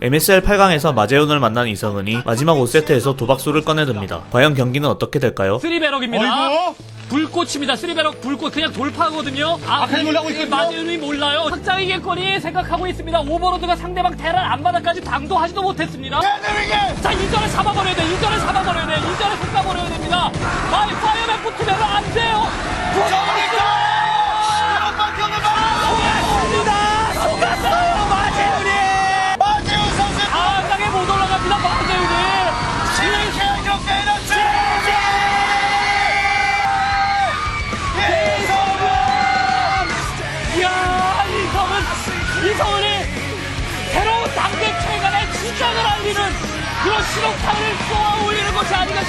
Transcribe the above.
MSL 8강에서 마재훈을 만난 이성은이 마지막 5세트에서 도박수를 꺼내듭니다. 과연 경기는 어떻게 될까요? 쓰리베럭입니다. 어이구. 불꽃입니다. 쓰리베럭 불꽃 그냥 돌파거든요. 아, 아카데미 올라오고 있거든요. 마지훈이 몰라요. 확장이겠거니 생각하고 있습니다. 오버로드가 상대방 테란 앞바닥까지 당도하지도 못했습니다. 자, 이전에 잡아버려야 돼. 이전에 잡아버려야 돼. 이성훈이 새로운 당대 최강의 주장을 알리는 그런 신호탄을 쏘아 올리는 것이 아닌가